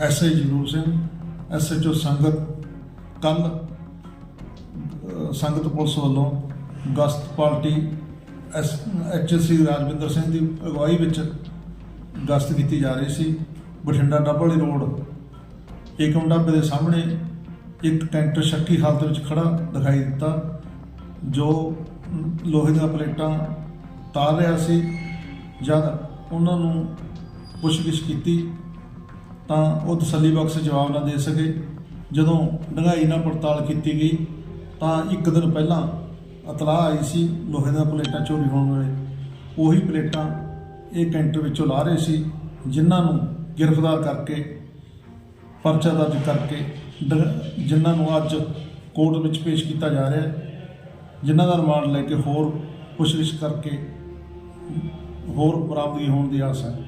SI Jagroop Singh SHO ਸੰਗਤ ਕੱਲ ਸੰਗਤ ਪੁਲਿਸ ਵੱਲੋਂ ਗਸਤ ਪਾਰਟੀ ਐਸ ਐਚਐਸਸੀ ਰਾਜਵਿੰਦਰ ਸਿੰਘ ਦੀ ਅਗਵਾਈ ਵਿੱਚ ਗਸਤ ਕੀਤੀ ਜਾ ਰਹੀ ਸੀ। ਬਠਿੰਡਾ ਡੱਬਲੀ ਰੋਡ, ਏਕਮ ਢਾਬੇ ਦੇ ਸਾਹਮਣੇ ਇੱਕ ਕੈਂਟਰ ਸ਼ੱਕੀ ਹਾਲਤ ਵਿੱਚ ਖੜਾ ਦਿਖਾਈ ਦਿੱਤਾ, ਜੋ ਲੋਹੇ ਦੀਆਂ ਪਲੇਟਾਂ ਤਾਰ ਰਿਹਾ ਸੀ, ਜਦ ਉਹਨਾਂ ਨੂੰ ਪੁੱਛਗਿੱਛ ਕੀਤੀ ਤਾਂ ਉਹ ਤਸੱਲੀ ਬਖਸ਼ ਜਵਾਬ ਨਾ ਦੇ ਸਕੇ। ਜਦੋਂ ਡੰਗਾਈ ਨਾਲ ਪੜਤਾਲ ਕੀਤੀ ਗਈ, ਤਾਂ ਇੱਕ ਦਿਨ ਪਹਿਲਾਂ ਇਤਲਾਹ ਆਈ ਸੀ, ਲੋਹੇ ਦਾ ਪਲੇਟਾਂ ਚੋਰੀ ਹੋਣ ਵੇਲੇ। ਉਹੀ ਪਲੇਟਾਂ ਇਹ ਕੈਂਟਰ ਵਿੱਚੋਂ ਲਾ ਰਹੇ ਸੀ, ਜਿਨ੍ਹਾਂ ਨੂੰ ਗ੍ਰਿਫਤਾਰ ਕਰਕੇ, ਪਰਚਾ ਦਰਜ ਕਰਕੇ ਡ- ਜਿਨ੍ਹਾਂ ਨੂੰ ਅੱਜ ਕੋਰਟ ਵਿੱਚ ਪੇਸ਼ ਕੀਤਾ ਜਾ ਰਿਹਾ ਜਿਨ੍ਹਾਂ ਦਾ ਰਿਮਾਂਡ ਲੈ ਕੇ ਹੋਰ ਪੁੱਛਗਿੱਛ ਕਰਕੇ ਹੋਰ ਬਰਾਮਦਗੀ ਹੋਣ ਦੀ ਆਸ ਹੈ।